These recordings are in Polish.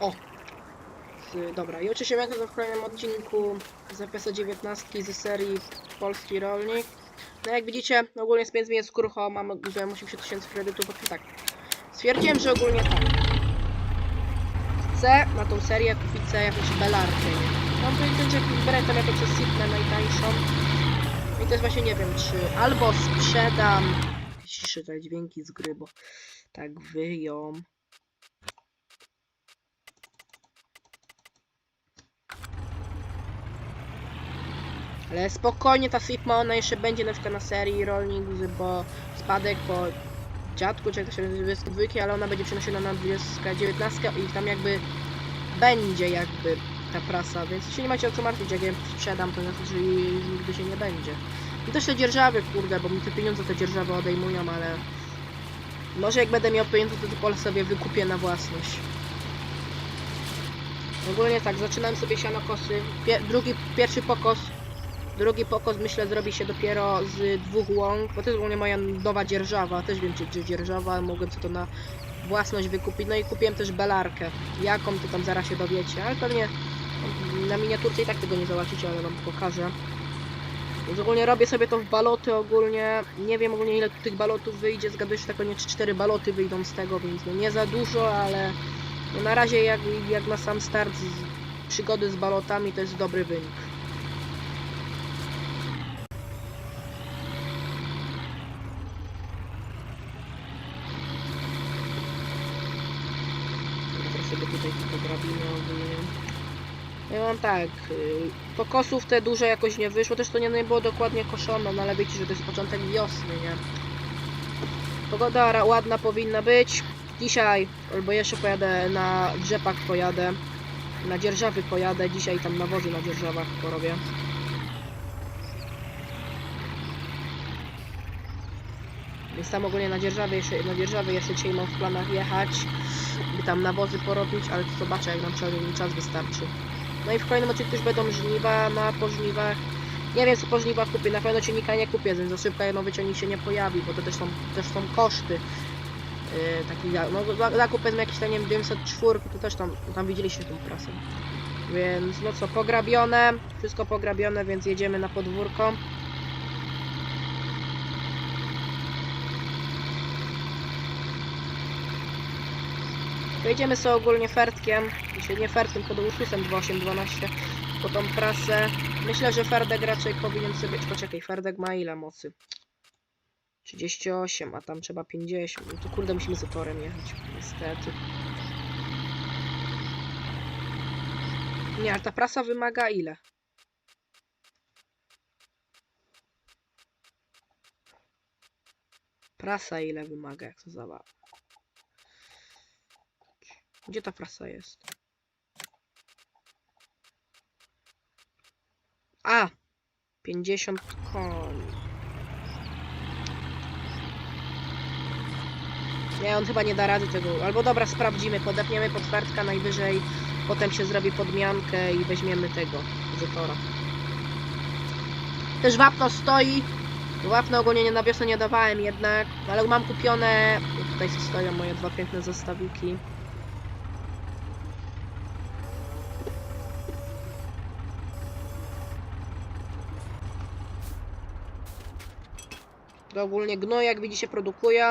O! Z, dobra, i oczywiście będę w kolejnym odcinku z EPS 19 ze serii Polski Rolnik. No jak widzicie, ogólnie z pieniędzmi jest krucho, mamy użyłem 80 tysięcy kredytów, tak. Stwierdziłem, że ogólnie tak. Chcę na tą serię kupić sobie jakąś belarkę? Mam powiedzieć, że biorę tam jakąś Sigmę najtańszą. I też właśnie nie wiem, czy albo sprzedam... Ciszy te dźwięki z gry, bo tak wyją. Ale spokojnie ta Sigma, ona jeszcze będzie na przykład na serii Rolling, bo spadek po dziadku, czy jak to się nazywa, 22, ale ona będzie przenoszona na 20, 19 i tam jakby będzie jakby ta prasa, więc się nie macie o co martwić, jak ja sprzedam, to znaczy, że jej nigdy się nie będzie. I też te dzierżawy, kurde, bo mi te pieniądze te dzierżawy odejmują, ale może jak będę miał pieniądze, to pole sobie wykupię na własność. Ogólnie tak, zaczynam sobie sianokosy. Pie drugi, pierwszy pokos Drugi pokos myślę zrobi się dopiero z dwóch łąk, bo to jest ogólnie moja nowa dzierżawa, też wiem czy, dzierżawa, mogłem to na własność wykupić, no i kupiłem też belarkę, jaką to tam zaraz się dowiecie, ale pewnie na miniaturce i tak tego nie zobaczycie, ale wam pokażę. Więc ogólnie robię sobie to w baloty ogólnie, nie wiem ogólnie ile tych balotów wyjdzie, zgaduję, że tak nie 4 baloty wyjdą z tego, więc no nie za dużo, ale no na razie jak, jak na sam start z przygody z balotami to jest dobry wynik. Teraz sobie tutaj tylko grabimy ogólnie. Ja mam tak, y, pokosów te duże jakoś nie wyszło, też to nie, nie było dokładnie koszone, no ale wiecie, że to jest początek wiosny, nie? Pogoda ładna powinna być. Dzisiaj, albo jeszcze pojadę na drzepak pojadę, na dzierżawy pojadę, dzisiaj tam nawozy na dzierżawach porobię. Więc tam ogólnie na dzierżawy jeszcze, na dzierżawy jeszcze dzisiaj mam w planach jechać, by tam nawozy porobić, ale to zobaczę jak nam czas, wystarczy. No i w kolejnym odcinku już będą żniwa na pożniwach. Nie wiem co po żniwach kupię, na pewno ciągnika nie kupię, więc za szybko jedno wyciągnik się nie pojawi, bo to też są, też są koszty. Yy, taki no, za- zakup powiedzmy jakiś tam, nie wiem, 904, to też tam, tam widzieliście tą prasę. Więc no co, pograbione, wszystko pograbione, więc jedziemy na podwórko. Pojedziemy sobie ogólnie fertkiem, dzisiaj nie fertkiem, tylko do Ursusem 2812 po tą prasę. Myślę, że Ferdek raczej powinien sobie... Poczekaj, Ferdek ma ile mocy? 38, a tam trzeba 50. No to kurde, musimy z torem jechać, niestety. Nie, ale ta prasa wymaga ile? Prasa ile wymaga, jak to zabawa. Gdzie ta prasa jest? A! 50 koni. Nie, on chyba nie da rady tego. Albo dobra, sprawdzimy. Podepniemy pod fertka najwyżej. Potem się zrobi podmiankę i weźmiemy tego Zetora. Też wapno stoi. Wapno ogólnie nie na wiosnę nie dawałem jednak. Ale mam kupione. Tutaj stoją moje dwa piękne zestawiki. Ogólnie gnoj, jak widzicie, produkują.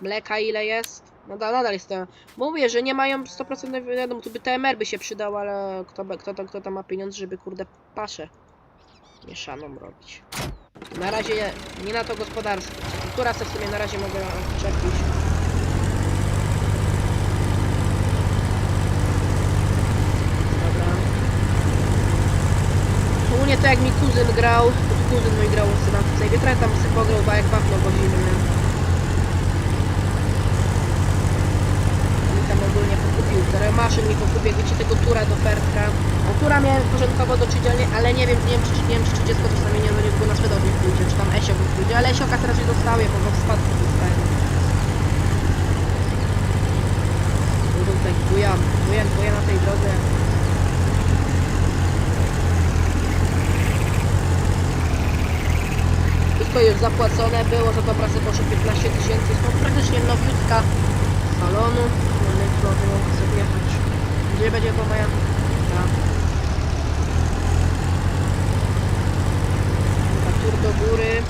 Mleka ile jest? No da, nadal jest to. Mówię, że nie mają 100% wiadomo, tu by TMR by się przydał, ale kto, kto, to, kto tam ma pieniądze, żeby kurde paszę mieszaną robić. Na razie nie na to gospodarstwo. Która w sumie na razie mogę czepić. Dobra. Ogólnie to jak mi kuzyn grał, kuzyn mój grał sobie tam w tej trochę tam sobie pograł, bo jak wapno wozimy. nie? I tam ogólnie pokupił, teraz maszyn mi pokupię, wiecie, tego tura do fertka. No tura miałem porządkowo do 30, ale nie wiem, nie wiem, czy, nie wiem, czy 30 to zamienię, no niedługo na Szwedownię pójdzie, czy tam Esio pójdzie, ale Esioka teraz nie dostaję, bo w spadku dostałem. Kurde, Tutaj bujam, bujam, bujam na tej drodze. Wszystko już zapłacone było, za to pracę poszło 15 tysięcy, jest to praktycznie nowiutka salonu, no i to było jechać. Gdzie będzie to moja... Tur do góry.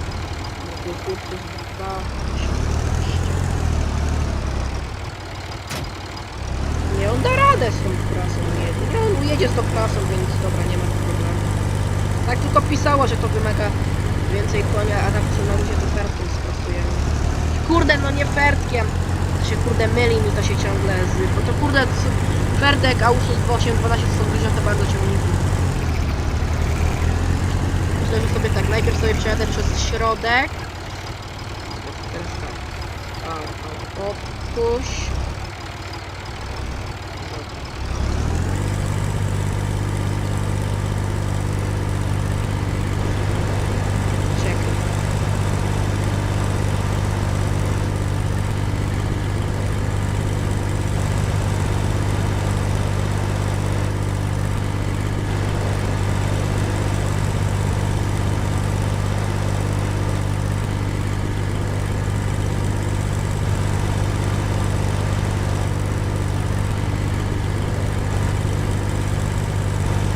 Dwa, Nie, on da radę z tą klasą, nie, nie, on ujedzie z tą klasą, więc dobra, nie ma problemu. Tak tylko pisało, że to wymaga więcej konia, a tak na ludzie to fertkiem sprostujemy. Kurde, no nie fertkiem. To się kurde myli mi to się ciągle z... Bo to kurde Ferdek, Ausus 8, 12 to są różne bardzo ciągniki. Myślę, że sobie tak, najpierw sobie przejadę przez środek. Teraz tak. Odpuść. Czekaj.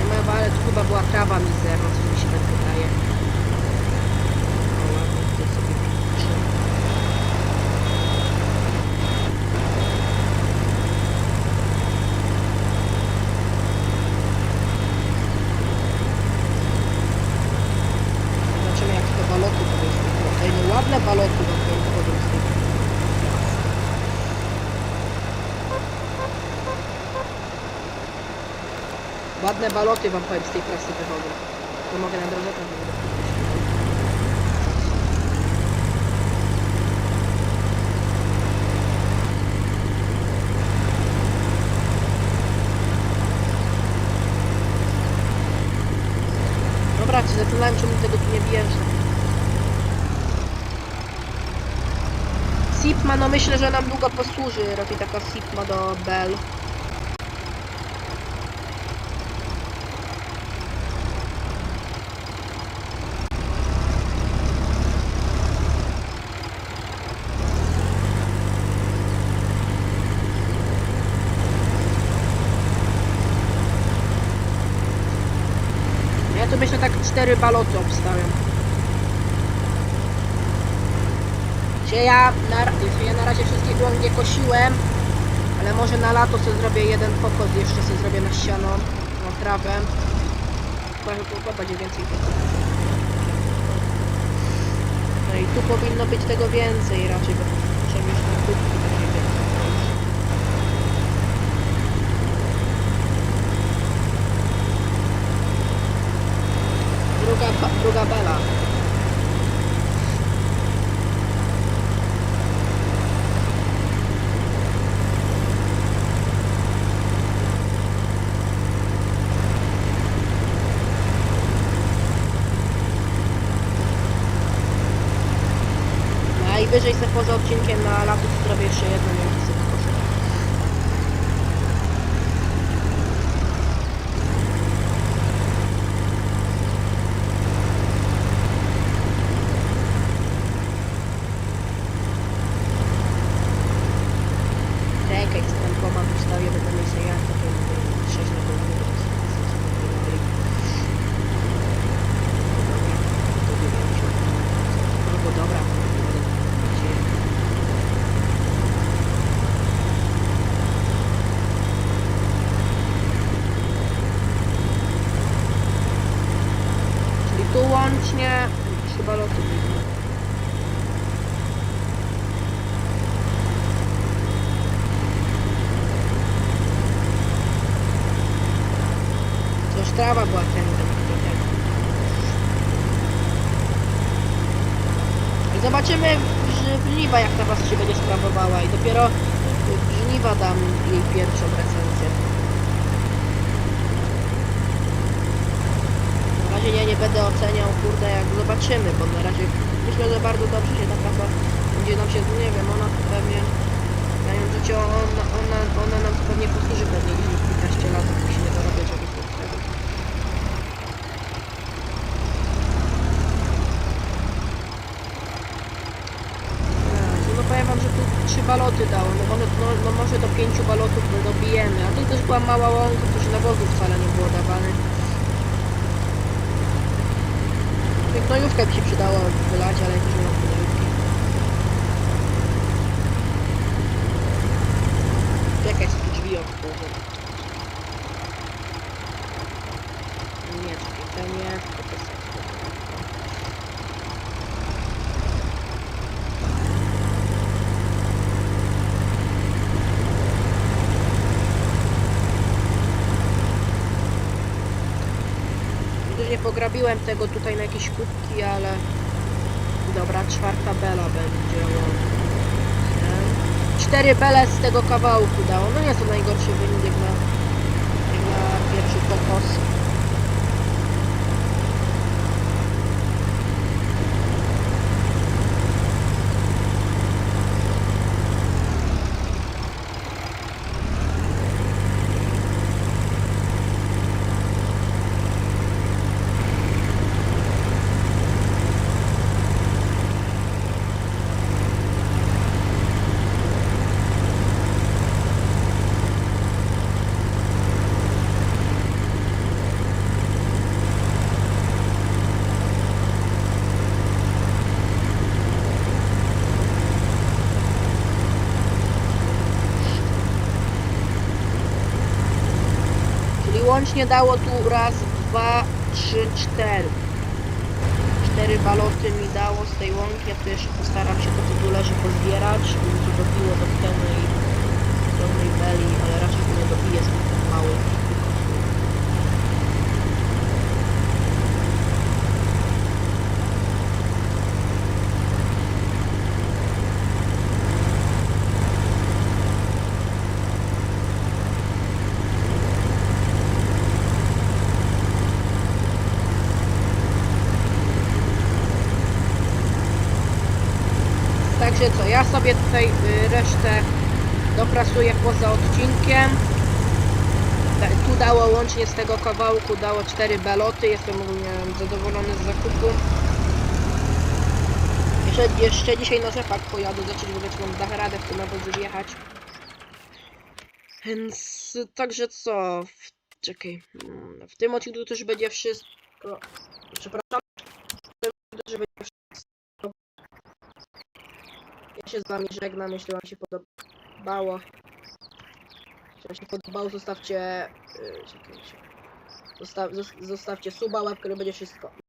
Ja moja, ale tu chyba była trawa mizerna, coś mi się tak wydaje. O, ładnie tutaj sobie piszę. Zobaczymy jak te baloty będą z tego. Ej, no ładne baloty będą wchodzą z tego. Ładne baloty wam powiem z tej trasy wychodzą. To mogę na też będę Dobra, czy zastanawiam czemu tego tu nie bierze. Sipma, no myślę, że nam długo posłuży. Raczej taka Sipma do Bell. Ja tu myślę tak cztery baloty obstawiam. Się ja na, ja na razie wszystkie głębie kosiłem, ale może na lato sobie zrobię jeden pokos, jeszcze sobie zrobię na ściano, na trawę. Chyba, będzie więcej tego. No i tu powinno być tego więcej raczej, bo na kubki będzie więcej. Druga, bela. Najwyżej se poza odcinkiem na to zrobię jeszcze jedno, nie wiem, czy sobie poszło. Czekaj, co tam komand ustawię, będę mieć sobie jak takie 6 na godzinę, to jest No bo dobra, nie będę się Czyli tu łącznie chyba lotu widzę. To już trawa była tędy zobaczymy żniwa jak ta was się będzie sprawowała i dopiero żniwa dam jej pierwszą recenzję. Na razie ja nie będę oceniał, kurde, jak zobaczymy, bo na razie myślę, że bardzo dobrze się ta trasa będzie nam się, nie wiem, ona pewnie, mając życie, ona, ona, ona nam pewnie posłuży pewnie 10-15 lat, jak się nie dorobię czegoś lepszego. Jezu, No powiem wam, że tu trzy baloty dało, no może, no, no może do pięciu balotów by dobiję, zabijemy. A tu też była mała łąka, to że nawozu wcale nie było dawane. Jak gnojówkę by się przydało wylać, ale też nie mam gnojówki. Czekaj, co tu drzwi otworzę. Nie, czekaj, to nie, tylko to jest Pograbiłem tego tutaj na jakieś kubki, ale... Dobra, czwarta bela będzie. Cztery bele z tego kawałku dało. No nie to najgorszy wynik jak na, na pierwszy pokos. Czyli łącznie dało tu raz, dwa, trzy, cztery. Cztery baloty mi dało z tej łąki. Ja tu jeszcze postaram się tu leży, pozbierać. Żeby to dobiło do pełnej, pełnej beli, ale raczej to nie dobije z tych małych. Także co, ja sobie tutaj y, resztę doprasuję poza odcinkiem. Tu dało łącznie z tego kawałku dało 4 beloty. Jestem zadowolony z zakupu. Jeszcze, jeszcze dzisiaj na rzepak pojadę, zobaczyć w ogóle czy mam dach radę w tym nawozy wjechać. Więc także co? W, czekaj. mm, W tym odcinku też będzie wszystko. Przepraszam. W tym odcinku też będzie wszystko. Ja się z wami żegnam, jeśli wam się podobało. Jeśli wam się podobało, zostawcie... Yy, czekajcie. Zosta zos- zostawcie suba, łapkę, będzie wszystko.